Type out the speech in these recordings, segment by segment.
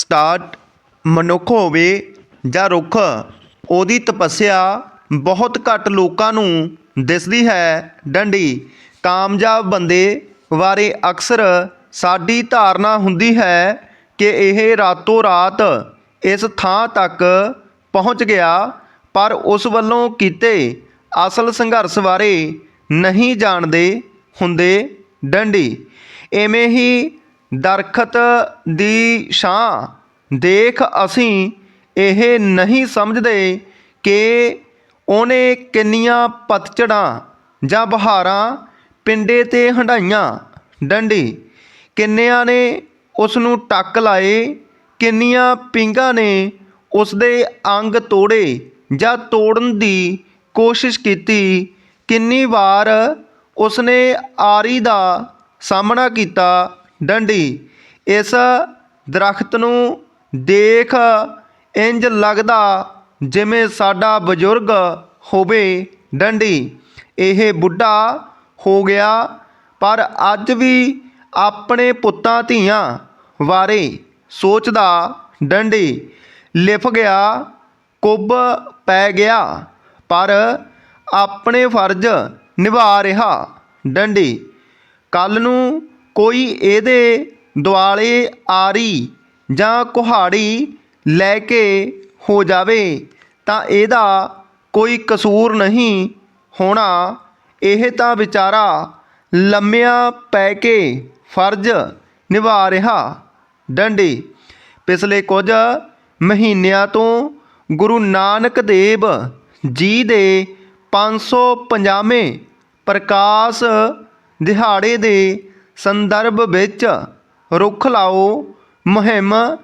Start ਮਨੁੱਖ ਹੋਵੇ ਜਾਂ ਰੁੱਖ, ਉਹਦੀ ਤਪੱਸਿਆ ਬਹੁਤ ਘੱਟ ਲੋਕਾਂ ਨੂੰ ਦਿਸਦੀ ਹੈ। ਡੰਡੀ, ਕਾਮਯਾਬ ਬੰਦੇ ਬਾਰੇ ਅਕਸਰ ਸਾਡੀ ਧਾਰਨਾ ਹੁੰਦੀ ਹੈ ਕਿ ਇਹ ਰਾਤੋਂ ਰਾਤ ਇਸ ਥਾਂ ਤੱਕ ਪਹੁੰਚ ਗਿਆ, ਪਰ ਉਸ ਵੱਲੋਂ ਕੀਤੇ ਅਸਲ ਸੰਘਰਸ਼ ਬਾਰੇ ਨਹੀਂ ਜਾਣਦੇ ਹੁੰਦੇ। ਡੰਡੀ ਐਵੇਂ ਹੀ ਦਰਖਤ ਦੀ ਛਾਂ। ਦੇਖ ਅਸੀਂ ਇਹ ਨਹੀਂ ਸਮਝਦੇ ਕਿ ਉਹਨੇ ਕਿੰਨੀਆਂ ਪਤਝੜਾਂ ਜਾਂ ਬਹਾਰਾਂ ਪਿੰਡੇ ਤੇ ਹੰਢਾਈਆਂ। ਡੰਡੀ, ਕਿੰਨਿਆਂ ਨੇ ਉਸ ਨੂੰ ਟੱਕ ਲਾਏ, ਕਿੰਨੀਆਂ ਪਿੰਗਾਂ ਨੇ ਉਸ ਦੇ ਅੰਗ ਤੋੜੇ ਜਾਂ ਤੋੜਨ ਦੀ ਕੋਸ਼ਿਸ਼ ਕੀਤੀ, ਕਿੰਨੀ ਵਾਰ ਉਸ ਨੇ ਆਰੀ ਦਾ ਸਾਹਮਣਾ ਕੀਤਾ ਡੰਡੀ। ਇਸ ਦਰਖਤ ਨੂੰ ਦੇਖ ਇੰਜ ਲੱਗਦਾ ਜਿਵੇਂ ਸਾਡਾ ਬਜ਼ੁਰਗ ਹੋਵੇ ਡੰਡੀ। ਇਹ ਬੁੱਢਾ ਹੋ ਗਿਆ, ਪਰ ਅੱਜ ਵੀ ਆਪਣੇ ਪੁੱਤਾਂ ਧੀਆਂ ਬਾਰੇ ਸੋਚਦਾ ਡੰਡੀ। ਲਿਫ ਗਿਆ, ਕੁੱਬ ਪੈ ਗਿਆ, ਪਰ ਆਪਣੇ ਫਰਜ਼ ਨਿਭਾ ਰਿਹਾ ਡੰਡੀ। ਕੱਲ ਨੂੰ ਕੋਈ ਇਹਦੇ ਦੁਆਲੇ ਆਰੀ ਜਾਂ ਕੁਹਾੜੀ ਲੈ ਕੇ ਹੋ ਜਾਵੇ ਤਾਂ ਇਹਦਾ ਕੋਈ ਕਸੂਰ ਨਹੀਂ ਹੋਣਾ। ਇਹ ਤਾਂ ਵਿਚਾਰਾ ਲੰਮਿਆਂ ਪੈ ਕੇ ਫਰਜ਼ ਨਿਭਾ ਰਿਹਾ। ਡੰਡੀ, ਪਿਛਲੇ ਕੁਝ ਮਹੀਨਿਆਂ ਤੋਂ ਗੁਰੂ ਨਾਨਕ ਦੇਵ ਜੀ ਦੇ 550ਵੇਂ ਪ੍ਰਕਾਸ਼ ਦਿਹਾੜੇ ਦੇ ਸੰਦਰਭ ਵਿੱਚ ਰੁੱਖ ਲਾਓ, ਮੁਹਿੰਮ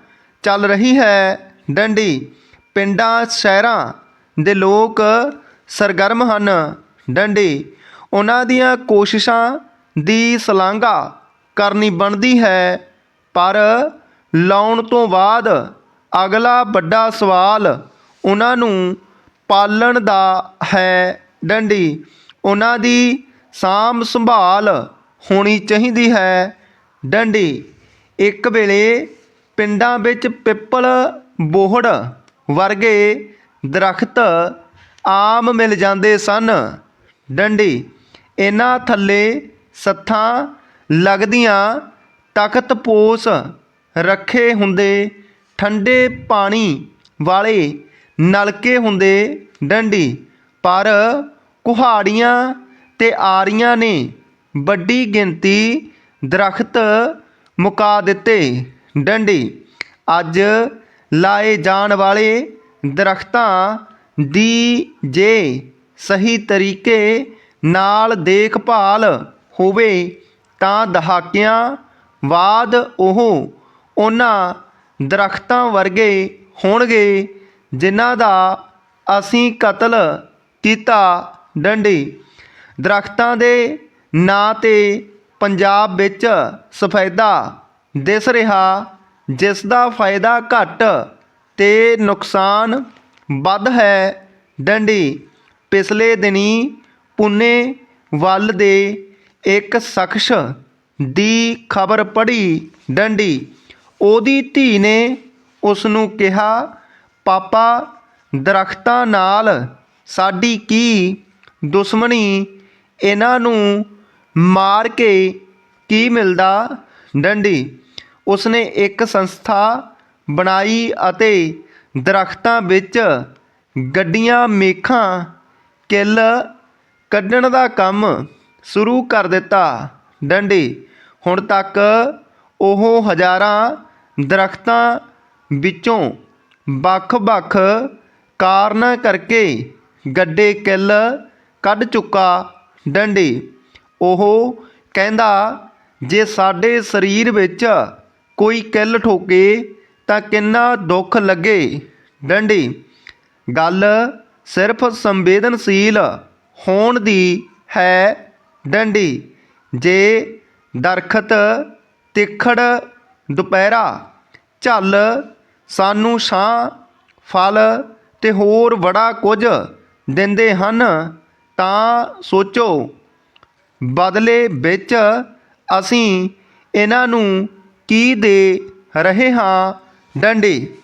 ਚੱਲ ਰਹੀ ਹੈ। ਡੰਡੀ, ਪਿੰਡਾਂ, ਸ਼ਹਿਰਾਂ ਦੇ ਲੋਕ ਸਰਗਰਮ ਹਨ। ਡੰਡੀ, ਉਹਨਾਂ ਦੀਆਂ ਕੋਸ਼ਿਸ਼ਾਂ ਦੀ ਸ਼ਲਾਘਾ ਕਰਨੀ ਬਣਦੀ ਹੈ, ਪਰ ਲਾਉਣ ਤੋਂ ਬਾਅਦ ਅਗਲਾ ਵੱਡਾ ਸਵਾਲ ਉਹਨਾਂ ਨੂੰ ਪਾਲਣ ਦਾ ਹੈ। ਡੰਡੀ, ਉਹਨਾਂ ਦੀ ਸਾਂਭ ਸੰਭਾਲ ਹੋਣੀ ਚਾਹੀਦੀ ਹੈ। ਡੰਡੀ, ਇੱਕ ਵੇਲੇ ਪਿੰਡਾਂ ਵਿੱਚ ਪਿੱਪਲ ਬੋਹੜ ਵਰਗੇ ਦਰੱਖਤ ਆਮ ਮਿਲ ਜਾਂਦੇ ਸਨ। ਡੰਡੀ, ਇਹਨਾਂ ਥੱਲੇ ਸੱਥਾਂ ਲੱਗਦੀਆਂ ਤਖਤ ਪੋਸ ਰੱਖੇ ਹੁੰਦੇ, ਠੰਡੇ ਪਾਣੀ ਵਾਲੇ ਨਲਕੇ ਹੁੰਦੇ। ਡੰਡੀ, ਪਰ ਕੁਹਾੜੀਆਂ ਤੇ ਆਰੀਆਂ ਨੇ ਵੱਡੀ ਗਿਣਤੀ ਦਰੱਖਤ ਮੁਕਾ ਦਿੱਤੇ। ਡੰਡੀ, ਅੱਜ ਲਾਏ ਜਾਣ ਵਾਲੇ ਦਰੱਖਤਾਂ ਦੀ ਜੇ ਸਹੀ ਤਰੀਕੇ ਨਾਲ ਦੇਖਭਾਲ ਹੋਵੇ ਤਾਂ ਦਹਾਕਿਆਂ ਬਾਅਦ ਉਹ ਉਹਨਾਂ ਦਰਖਤਾਂ ਵਰਗੇ ਹੋਣਗੇ, ਜਿਨ੍ਹਾਂ ਦਾ ਅਸੀਂ ਕਤਲ ਕੀਤਾ। ਡੰਡੀ, ਦਰਖਤਾਂ ਦੇ ਨਾ ਤੇ ਪੰਜਾਬ ਵਿੱਚ ਸਫੈਦਾ ਦਿਸ ਰਿਹਾ, ਜਿਸ ਦਾ ਫਾਇਦਾ ਘੱਟ ਤੇ ਨੁਕਸਾਨ ਵੱਧ ਹੈ। ਡੰਡੀ, ਪਿਛਲੇ ਦਿਨੀ ਪੁਨੇ ਵੱਲ ਦੇ ਇੱਕ ਸ਼ਖਸ ਦੀ ਖਬਰ ਪੜ੍ਹੀ। ਡੰਡੀ, ਉਹਦੀ ਧੀ ਨੇ ਉਸ ਨੂੰ ਕਿਹਾ, ਪਾਪਾ, ਦਰਖਤਾਂ ਨਾਲ ਸਾਡੀ ਕੀ ਦੁਸ਼ਮਣੀ? ਇਹਨਾਂ ਨੂੰ ਮਾਰ ਕੇ ਕੀ ਮਿਲਦਾ? ਡੰਡੀ, ਉਸਨੇ ਇੱਕ ਸੰਸਥਾ ਬਣਾਈ ਅਤੇ ਦਰਖਤਾਂ ਵਿੱਚ ਗੱਡੀਆਂ, ਮੇਖਾਂ, ਕਿੱਲ ਕੱਢਣ ਦਾ ਕੰਮ ਸ਼ੁਰੂ ਕਰ ਦਿੱਤਾ। ਡੰਡੀ, ਹੁਣ ਤੱਕ ਉਹ ਹਜ਼ਾਰਾਂ ਦਰਖਤਾਂ ਵਿੱਚੋਂ ਵੱਖ-ਵੱਖ ਕਾਰਨਾਂ ਕਰਕੇ ਗੱਡੇ ਕਿੱਲ ਕੱਢ ਚੁੱਕਾ। ਡੰਡੀ ਉਹ ਕਹਿੰਦਾ, ਜੇ ਸਾਡੇ ਸਰੀਰ ਵਿੱਚ ਕੋਈ ਕਿੱਲ ਠੋਕੇ ਤਾਂ ਕਿੰਨਾ ਦੁੱਖ ਲੱਗੇ? ਡੰਡੀ, ਗੱਲ ਸਿਰਫ ਸੰਵੇਦਨਸ਼ੀਲ ਹੋਣ ਦੀ ਹੈ ਡੰਡੀ। ਜੇ ਦਰਖਤ ਤਿੱਖੜ ਦੁਪਹਿਰਾ, ਝੱਲ ਸਾਨੂੰ ਛਾਂ, ਫਲ ਤੇ ਹੋਰ ਬੜਾ ਕੁਝ ਦਿੰਦੇ ਹਨ, ਤਾਂ ਸੋਚੋ ਬਦਲੇ ਵਿੱਚ ਅਸੀਂ ਇਹਨਾਂ ਨੂੰ ਕੀ ਦੇ ਰਹੇ ਹਾਂ? ਡੰਡੇ।